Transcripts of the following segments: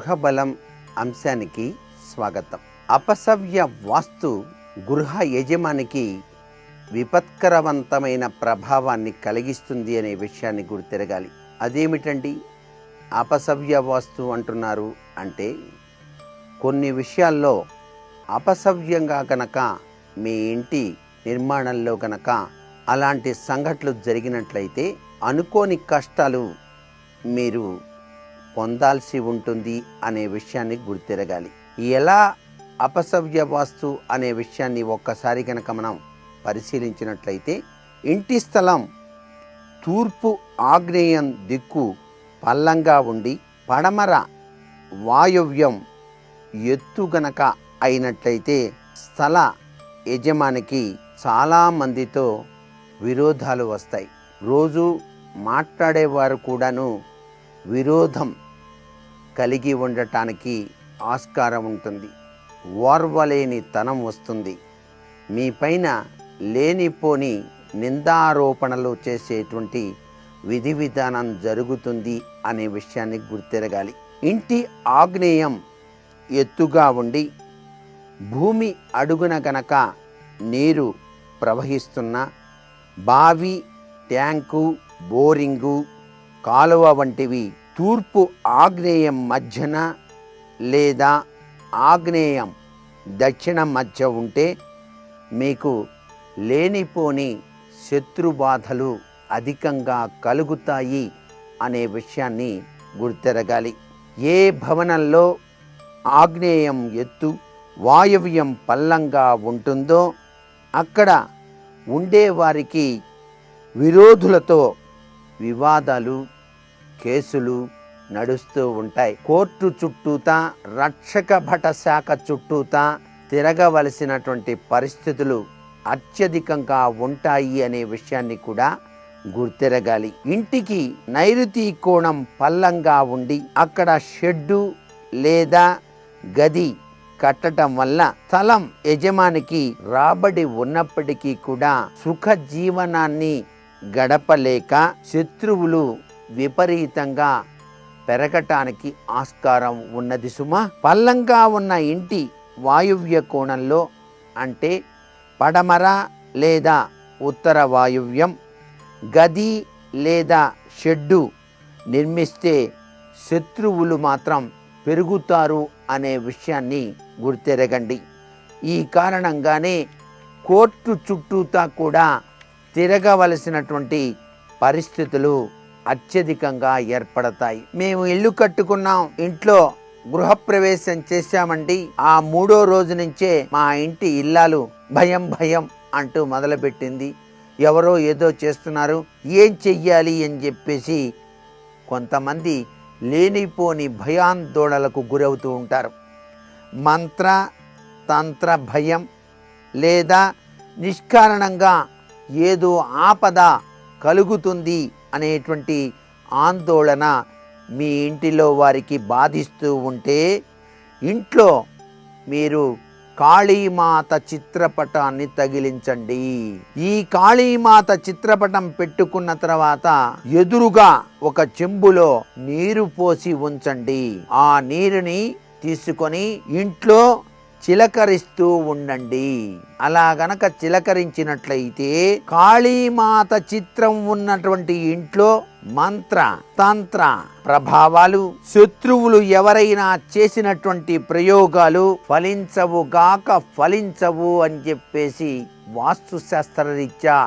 గృహబలం అంశానికి స్వాగతం. అపసవ్య వాస్తు గృహ యజమానికి విపత్కరవంతమైన ప్రభావాన్ని కలిగిస్తుంది అనే విషయాన్ని గుర్తిరగాలి. అదేమిటండి? అపసవ్య వాస్తు అంటున్నారు అంటే కొన్ని విషయాల్లో అపసవ్యంగా గనక మీ ఇంటి నిర్మాణంలో గనక అలాంటి సంఘటనలు జరిగినట్లయితే అనుకోని కష్టాలు మీరు పొందాల్సి ఉంటుంది అనే విషయాన్ని గుర్తిరగాలి. ఎలా అపసవ్య వాస్తు అనే విషయాన్ని ఒక్కసారి కనుక మనం పరిశీలించినట్లయితే ఇంటి స్థలం తూర్పు ఆగ్నేయం దిక్కు పల్లంగా ఉండి పడమర వాయువ్యం ఎత్తు గనక అయినట్లయితే స్థల యజమానికి చాలా మందితో విరోధాలు వస్తాయి. రోజు మాట్లాడేవారు కూడాను విరోధం కలిగి ఉండటానికి ఆస్కారం ఉంటుంది. ఓర్వలేని తనం వస్తుంది. మీ పైన లేనిపోని నిందారోపణలు చేసేటువంటి విధి విధానం జరుగుతుంది అనే విషయాన్ని గుర్తిరగాలి. ఇంటి ఆగ్నేయం ఎత్తుగా ఉండి భూమి అడుగున గనక నీరు ప్రవహిస్తున్న బావి ట్యాంకు బోరింగు కాలువ వంటివి తూర్పు ఆగ్నేయం మధ్యన లేదా ఆగ్నేయం దక్షిణ మధ్య ఉంటే మీకు లేనిపోని శత్రుబాధలు అధికంగా కలుగుతాయి అనే విషయాన్ని గుర్తెరగాలి. ఏ భవనంలో ఆగ్నేయం ఎత్తు వాయవ్యం పల్లంగా ఉంటుందో అక్కడ ఉండేవారికి విరోధులతో వివాదాలు కేసులు నడుస్తూ ఉంటాయి. కోర్టు చుట్టూతా రక్షక భట శాఖ చుట్టూతా తిరగవలసినటువంటి పరిస్థితులు అత్యధికంగా ఉంటాయి అనే విషయాన్ని కూడా గుర్తిరగాలి. ఇంటికి నైరుతి కోణం పల్లంగా ఉండి అక్కడ షెడ్డు లేదా గది కట్టడం వల్ల స్థలం యజమానికి రాబడి ఉన్నప్పటికీ కూడా సుఖ జీవనాన్ని గడపలేక శత్రువులు విపరీతంగా పెరగటానికి ఆస్కారం ఉన్నది సుమ. పల్లంగా ఉన్న ఇంటి వాయువ్య కోణంలో అంటే పడమర లేదా ఉత్తర వాయువ్యం గది లేదా షెడ్డు నిర్మిస్తే శత్రువులు మాత్రం పెరుగుతారు అనే విషయాన్ని గుర్తెరగండి. ఈ కారణంగానే కోర్టు చుట్టూతా కూడా తిరగవలసినటువంటి పరిస్థితులు అత్యధికంగా ఏర్పడతాయి. మేము ఇల్లు కట్టుకున్నాం ఇంట్లో గృహప్రవేశం చేశామండి. ఆ మూడో రోజు నుంచే మా ఇంటి ఇల్లాలు భయం భయం అంటూ మొదలుపెట్టింది. ఎవరో ఏదో చేస్తున్నారు ఏం చెయ్యాలి అని చెప్పేసి కొంతమంది లేనిపోని భయాందోళనలకు గురవుతూ ఉంటారు. మంత్ర తంత్ర భయం లేదా నిష్కారణంగా ఏదో ఆపద కలుగుతుంది అనేటువంటి ఆందోళన మీ ఇంటిలో వారికి బాధిస్తూ ఉంటే ఇంట్లో మీరు కాళీమాత చిత్రపటాన్ని తగిలించండి. ఈ కాళీమాత చిత్రపటం పెట్టుకున్న తర్వాత ఎదురుగా ఒక చెంబులో నీరు పోసి ఉంచండి. ఆ నీరుని తీసుకొని ఇంట్లో చిలకరిస్తూ ఉండండి. అలా గనక చిలకరించినట్లయితే కాళీమాత చిత్రం ఉన్నటువంటి ఇంట్లో మంత్ర తంత్ర ప్రభావాలు శత్రువులు ఎవరైనా చేసినటువంటి ప్రయోగాలు ఫలించవు గాక ఫలించవు అని చెప్పేసి వాస్తుశాస్త్రరీత్యా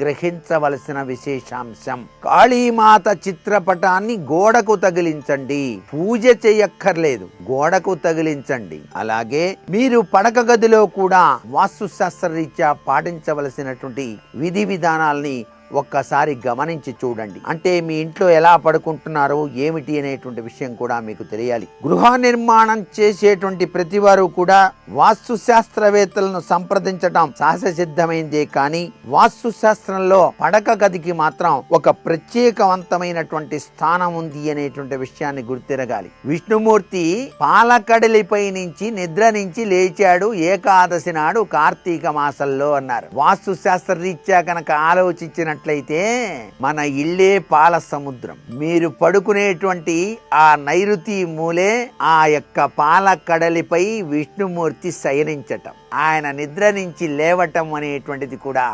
గ్రహించవలసిన విశేషాంశం. కాళీమాత చిత్రపటాన్ని గోడకు తగిలించండి. పూజ చేయక్కర్లేదు గోడకు తగిలించండి. అలాగే మీరు పడక గదిలో కూడా వాస్తుశాస్త్రరీత్యా పాటించవలసినటువంటి విధి విధానాల్ని ఒక్కసారి గమనించి చూడండి. అంటే మీ ఇంట్లో ఎలా పడుకుంటున్నారో ఏమిటి అనేటువంటి విషయం కూడా మీకు తెలియాలి. గృహ నిర్మాణం చేసేటువంటి ప్రతి వారు కూడా వాస్తు శాస్త్రవేత్తలను సంప్రదించటం సహజ సిద్ధమైందే కానీ వాస్తు శాస్త్రంలో పడక గదికి మాత్రం ఒక ప్రత్యేకవంతమైనటువంటి స్థానం ఉంది అనేటువంటి విషయాన్ని గుర్తిరగాలి. విష్ణుమూర్తి పాలకడలిపై నుంచి నిద్ర నుంచి లేచాడు ఏకాదశి నాడు కార్తీక మాసంలో అన్నారు. వాస్తు శాస్త్ర రీత్యా కనుక ఆలోచించినట్టు చూసినట్లయితే మన ఇల్లే పాల సముద్రం మీరు పడుకునేటువంటి ఆ నైరుతి మూలే ఆ యొక్క పాల కడలిపై విష్ణుమూర్తి శయనించటం. ఆయన నిద్ర నుంచి లేవటం అనేటువంటిది కూడా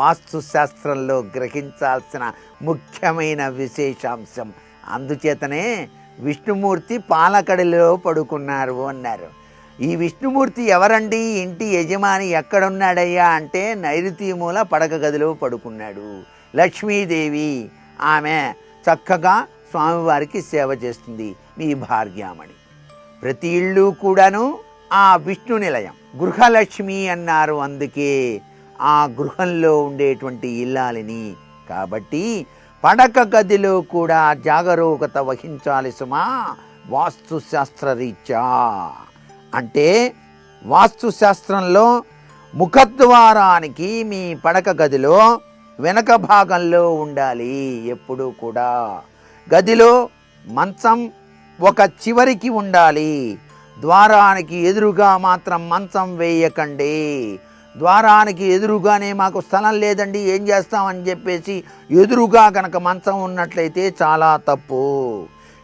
వాస్తు శాస్త్రంలో గ్రహించాల్సిన ముఖ్యమైన విశేషాంశం. అందుచేతనే విష్ణుమూర్తి పాలకడలిలో పడుకున్నారు అన్నారు. ఈ విష్ణుమూర్తి ఎవరండి? ఇంటి యజమాని ఎక్కడున్నాడయ్యా? అంటే నైరుతి మూల పడక గదిలో పడుకున్నాడు. లక్ష్మీదేవి ఆమె చక్కగా స్వామివారికి సేవ చేస్తుంది మీ భార్యామణి. ప్రతి ఇల్లు కూడాను ఆ విష్ణు నిలయం. గృహలక్ష్మి అన్నారు అందుకే ఆ గృహంలో ఉండేటువంటి ఇల్లాలిని. కాబట్టి పడక గదిలో కూడా జాగరూకత వహించాలి సుమా వాస్తుశాస్త్ర శాస్త్రరీత్యా అంటే వాస్తుశాస్త్రంలో ముఖద్వారానికి మీ పడక గదిలో వెనక భాగంలో ఉండాలి ఎప్పుడూ కూడా. గదిలో మంచం ఒక చివరికి ఉండాలి. ద్వారానికి ఎదురుగా మాత్రం మంచం వేయకండి. ద్వారానికి ఎదురుగానే మాకు స్థలం లేదండి ఏం చేస్తామని చెప్పేసి ఎదురుగా కనుక మంచం ఉన్నట్లయితే చాలా తప్పు.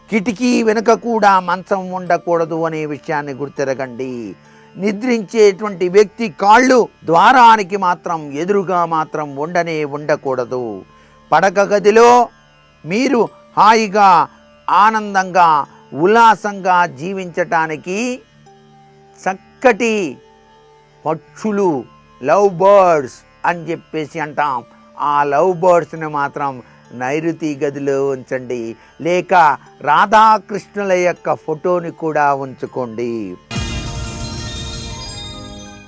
కిటికీ వెనుక కూడా మంచం ఉండకూడదు అనే విషయాన్ని గుర్తిరగండి. నిద్రించేటువంటి వ్యక్తి కాళ్ళు ద్వారానికి మాత్రం ఎదురుగా మాత్రం ఉండనే ఉండకూడదు. పడక గదిలో మీరు హాయిగా ఆనందంగా ఉల్లాసంగా జీవించటానికి చక్కటి పక్షులు లవ్ బర్డ్స్ అని చెప్పేసి అంటాం. ఆ లవ్ బర్డ్స్ని మాత్రం నైరుతి గదిలో ఉంచండి. లేక రాధాకృష్ణుల యొక్క ఫోటోని కూడా ఉంచుకోండి.